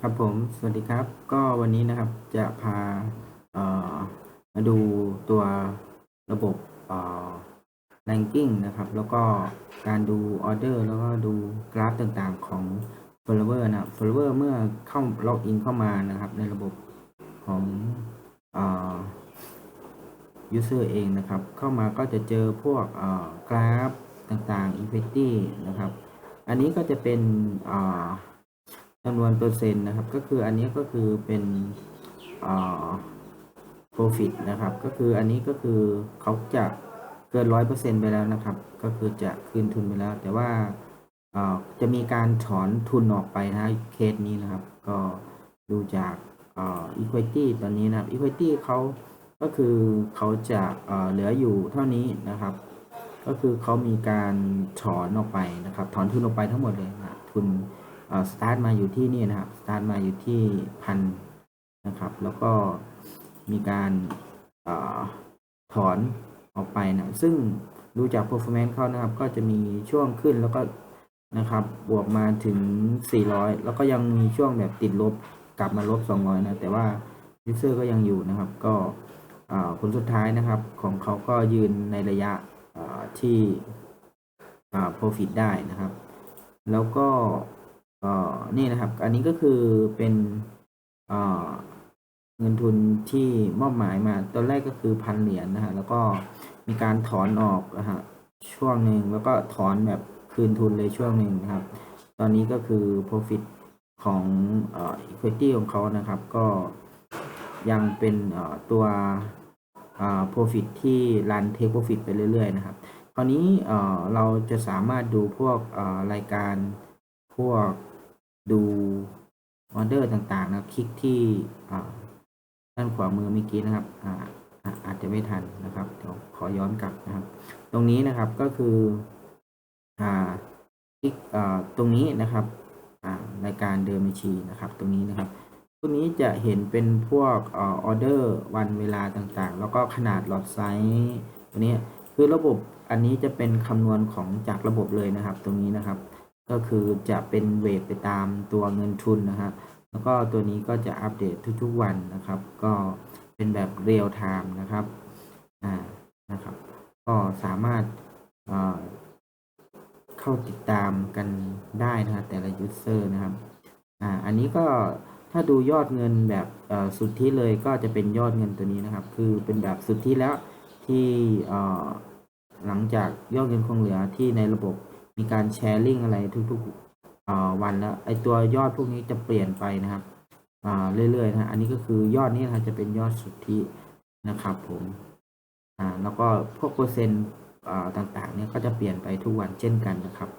ครับผม สวัสดีครับ ก็วันนี้นะครับจะพาเอ่อมาดูตัวระบบเอ่อ ranking นะครับ แล้วก็การดูออเดอร์แล้วก็ดูกราฟต่างๆของ follower นะ follower เมื่อเข้าล็อกอินเข้ามานะครับ ในระบบของเอ่อ user เองนะครับ เข้ามาก็จะเจอพวกเอ่อกราฟต่างๆ equity นะครับ อันนี้ก็จะเป็นเอ่อำนวนเปอร์เซ็นต์นะครับ ก็คืออันนี้ก็คือเป็นอ่า profit นะครับ ก็คืออันนี้ก็คือเขาจะเกินร้อยเปอร์เซ็นต์ไปแล้วนะครับ ก็คือจะคืนทุนไปแล้ว แต่ว่าจะมีการถอนทุนออกไปนะเคสนี้นะครับ ก็ดูจากอ่า equity ตอนนี้นะครับ equity เขาก็คือเขาจะเหลืออยู่เท่านี้นะครับ ก็คือเขามีการถอนออกไปนะครับ ถอนทุนออกไปทั้งหมดเลยนะทุน สตาร์ทมาอยู่ที่นี่นะครับสตาร์ทมาอยู่ที่พันนะครับ แล้วก็มีการอาถอนออกไปนะซึ่งดูจาก performance เขานะครับ ก็จะมีช่วงขึ้นแล้วก็นะครับ บวกมาถึง 400 แล้วก็ยังมีช่วงแบบติดลบกลับมาลบ 200 นะ แต่ว่า user ก็ยังอยู่นะครับ ก็ผลสุดท้ายนะครับของเขาก็ยืนในระยะที่ profit ได้นะครับ แล้วก็ อ่อนี่นะครับ อันนี้ก็คือเป็นเอ่อเงินทุนที่มอบหมายมาตอนแรกก็คือพันเหรียญนะฮะแล้วก็มีการถอนออกนะฮะช่วงหนึ่งแล้วก็ถอนแบบคืนทุนเลยช่วงหนึ่งนะครับ ตอนนี้ก็คือ profit ของเอ่อ equity ของเขานะครับ ก็ยังเป็นเอ่อตัวอ่า profit ที่รัน take profit ไปเรื่อยๆนะครับ คราวนี้เอ่อเราจะสามารถดูพวกเอ่อรายการพวก ดูออเดอร์ต่างๆนะคลิกที่ด้านขวามือเมื่อกี้นะครับอาอาจจะไม่ทันนะครับเดี๋ยวขอย้อนกลับนะครับ ตรงนี้นะครับก็คือคลิกตรงนี้นะครับรายการเดิมบัญชีนะครับ ตรงนี้นะครับพวกนี้จะเห็นเป็นพวกออเดอร์วันเวลาต่างๆ แล้วก็ขนาดหลอดไซส์ตัวนี้คือระบบอันนี้จะเป็นคำนวณของจากระบบเลยนะครับ ตรงนี้นะครับ ก็คือจะเป็นเวทไปตามตัวเงินทุนนะครับแล้วก็ตัวนี้ก็จะอัปเดตทุกๆวันนะครับ ก็เป็นแบบเรียลไทม์นะครับอ่านะครับ ก็สามารถเข้าติดตามกันได้นะครับแต่ละยูเซอร์นะครับอ่าอันนี้ก็ถ้าดูยอดเงินแบบสุดทธิเลยก็จะเป็นยอดเงินตัวนี้นะครับ คือเป็นแบบสุดทธิแล้วที่หลังจากยอดเงินคงเหลือที่ในระบบ มีการแชร์ลิงก์อะไรทุกๆวันแล้วไอตัวยอดพวกนี้จะเปลี่ยนไปนะครับเรื่อยๆนะฮะอันนี้ก็คือยอดนี้นะจะเป็นยอดสุทธินะครับผมอ่าแล้วก็พวกเปอร์เซ็นต์ต่างๆเนี่ยก็จะเปลี่ยนไปทุกวันเช่นกันนะครับ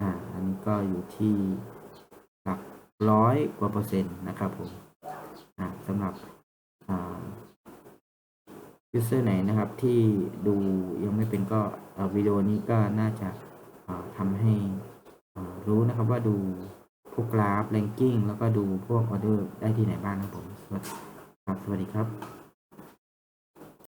อ่าอันนี้ก็อยู่ที่หลักร้อยกว่าเปอร์เซ็นต์นะครับผมอ่าสำหรับอ่ายูเซอร์ไหนนะครับที่ดูยังไม่เป็นก็วิดีโอนี้ก็น่าจะ ทำให้รู้นะครับว่าดูพวกกราฟเลนกิ้งแล้วก็ดูพวกออเดอร์ได้ที่ไหนบ้างนะครับผมสวัสดีครับสวัสดีครับ